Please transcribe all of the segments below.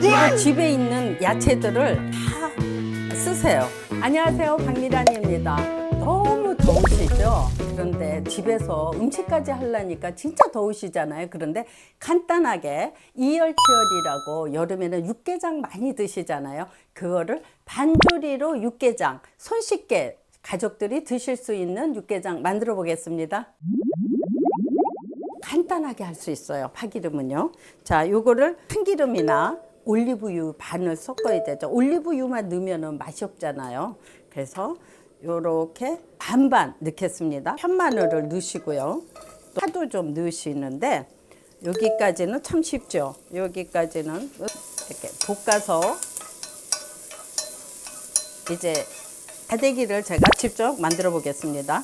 그리고 집에 있는 야채들을 다 쓰세요. 안녕하세요. 박미란입니다. 너무 더우시죠? 그런데 집에서 음식까지 하려니까 진짜 더우시잖아요. 그런데 간단하게 이열치열이라고 여름에는 육개장 많이 드시잖아요. 그거를 반조리로 육개장 손쉽게 가족들이 드실 수 있는 육개장 만들어 보겠습니다. 간단하게 할 수 있어요. 파기름은요. 자, 요거를 참기름이나 올리브유 반을 섞어야 되죠. 올리브유만 넣으면 맛이 없잖아요. 그래서 요렇게 반반 넣겠습니다. 편마늘을 넣으시고요. 또 파도 좀 넣으시는데 여기까지는 참 쉽죠. 여기까지는 이렇게 볶아서 이제 다대기를 제가 직접 만들어 보겠습니다.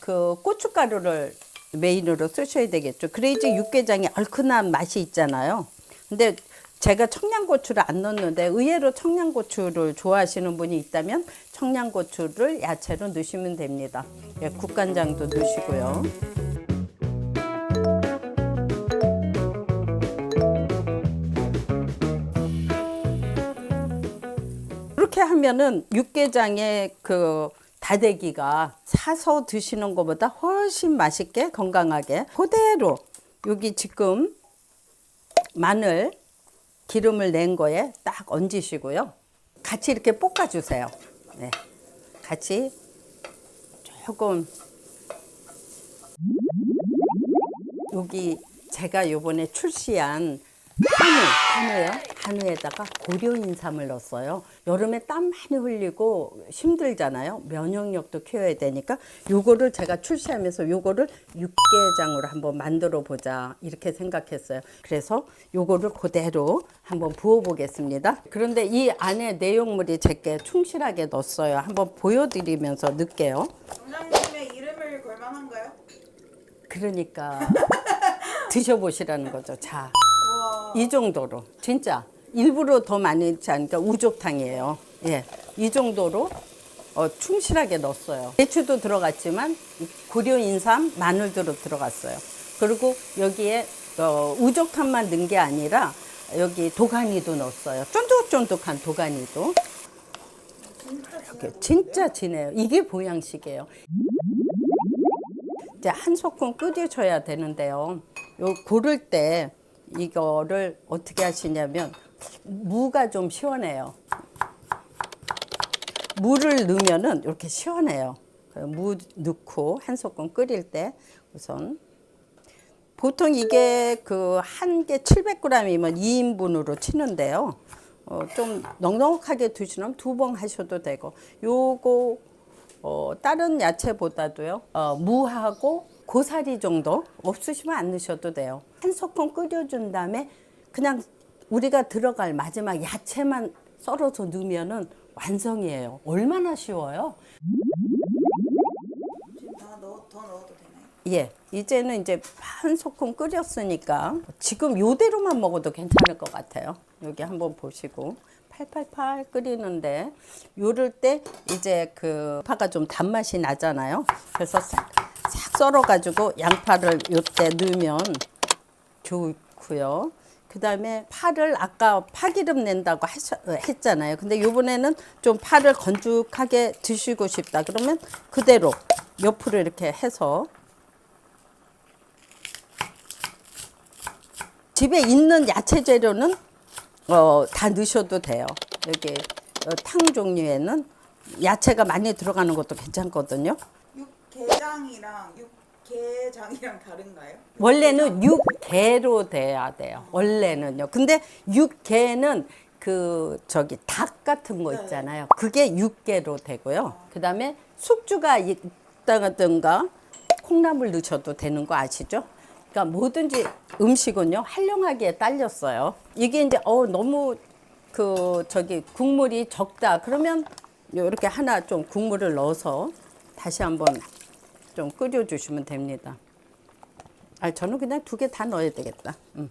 그 고춧가루를 메인으로 쓰셔야 되겠죠. 그래야지 육개장이 얼큰한 맛이 있잖아요. 근데 제가 청양고추를 안 넣는데 의외로 청양고추를 좋아하시는 분이 있다면 청양고추를 야채로 넣으시면 됩니다. 예, 국간장도 넣으시고요. 그렇게 하면은 육개장의 그 다대기가 사서 드시는 것보다 훨씬 맛있게 건강하게 그대로 여기 지금 마늘 기름을 낸 거에 딱 얹으시고요. 같이 이렇게 볶아주세요. 네. 같이 조금 여기 제가 요번에 출시한 한우, 한우요. 한우에다가 고려 인삼을 넣었어요. 여름에 땀 많이 흘리고 힘들잖아요. 면역력도 키워야 되니까 요거를 제가 출시하면서 요거를 육개장으로 한번 만들어 보자 이렇게 생각했어요. 그래서 요거를 그대로 한번 부어 보겠습니다. 그런데 이 안에 내용물이 제게 충실하게 넣었어요. 한번 보여드리면서 넣을게요. 원장님의 이름을 걸만한가요? 그러니까 드셔보시라는 거죠. 자. 와. 이 정도로 진짜 일부러 더 많이 넣지 않으니까 우족탕이에요. 예, 이 정도로 어, 충실하게 넣었어요. 배추도 들어갔지만 이 고려 인삼, 마늘도 들어갔어요. 그리고 여기에 어, 우족탕만 넣은 게 아니라 여기 도가니도 넣었어요. 쫀득쫀득한 도가니도. 이렇게 진짜 진해요. 이게 보양식이에요. 이제 한 소끔 끓여줘야 되는데요. 요 고를 때 이거를 어떻게 하시냐면 무가 좀 시원해요. 물을 넣으면은 이렇게 시원해요. 그무 넣고 한 소끔 끓일 때 우선 보통 이게 그 한 개 700g이면 2인분으로 치는데요. 어, 좀 넉넉하게 드시면 두 번 하셔도 되고 요거 어, 다른 야채보다도요 어, 무하고 고사리 정도 없으시면 안 넣으셔도 돼요. 한 소끔 끓여준 다음에 그냥 우리가 들어갈 마지막 야채만 썰어서 넣으면은 완성이에요. 얼마나 쉬워요? 다 넣어 더 넣어도 되나요? 예 이제는 이제 한 소끔 끓였으니까 지금 요대로만 먹어도 괜찮을 것 같아요. 여기 한번 보시고 팔팔팔 끓이는데 요럴 때 이제 그 파가 좀 단맛이 나잖아요. 그래서 싹, 싹 썰어 가지고 양파를 요때 넣으면 좋고요. 그 다음에 파를 아까 파기름 낸다고 했잖아요. 근데 요번에는 좀 파를 건쭉하게 드시고 싶다. 그러면 그대로 옆으로 이렇게 해서 집에 있는 야채 재료는 어, 다 넣으셔도 돼요. 여기 어, 탕 종류에는 야채가 많이 들어가는 것도 괜찮거든요. 육개장이랑 육개장이랑 다른가요? 원래는 육개로 돼야 돼요. 원래는요. 근데 육개는 그 저기 닭 같은 거 있잖아요. 그게 육개로 되고요. 그다음에 숙주가 있다든가 콩나물 넣으셔도 되는 거 아시죠? 그러니까 뭐든지 음식은요 활용하기에 딸렸어요. 이게 이제 어 너무 그 저기 국물이 적다 그러면 이렇게 하나 좀 국물을 넣어서 다시 한번 좀 끓여주시면 됩니다. 아 저는 그냥 두 개 다 넣어야 되겠다. 음.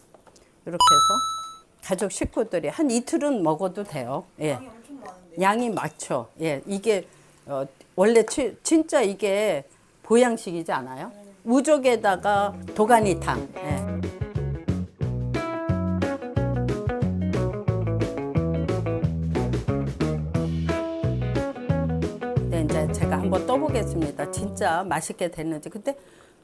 이렇게 해서 가족 식구들이 한 이틀은 먹어도 돼요. 예. 양이 엄청 많은데. 양이 많죠. 예, 이게 어, 원래 치, 진짜 이게 보양식이지 않아요? 우족에다가 도가니탕. 예. 네. 근데 네. 네, 이제 제가 한번 떠보겠습니다. 진짜 맛있게 됐는지. 근데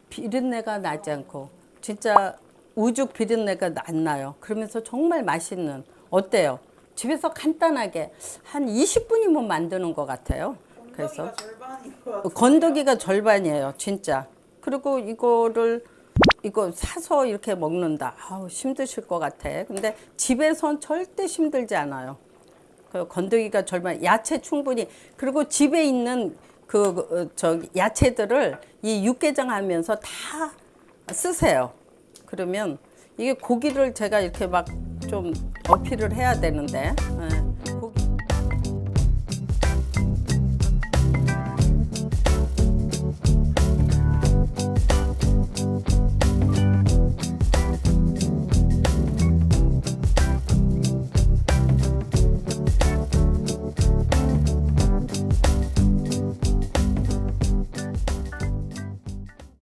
비린내가 나지 않고 진짜 우죽 비린내가 안 나요. 그러면서 정말 맛있는 어때요? 집에서 간단하게 한 20분이면 만드는 것 같아요. 그래서 건더기가 절반이에요, 진짜. 그리고 이거를 이거 사서 이렇게 먹는다. 아우 힘드실 것 같아. 근데 집에선 절대 힘들지 않아요. 그 건더기가 절반, 야채 충분히 그리고 집에 있는 그 어, 저기 야채들을 이 육개장 하면서 다 쓰세요. 그러면 이게 고기를 제가 이렇게 막 좀 어필을 해야 되는데 예, 고기.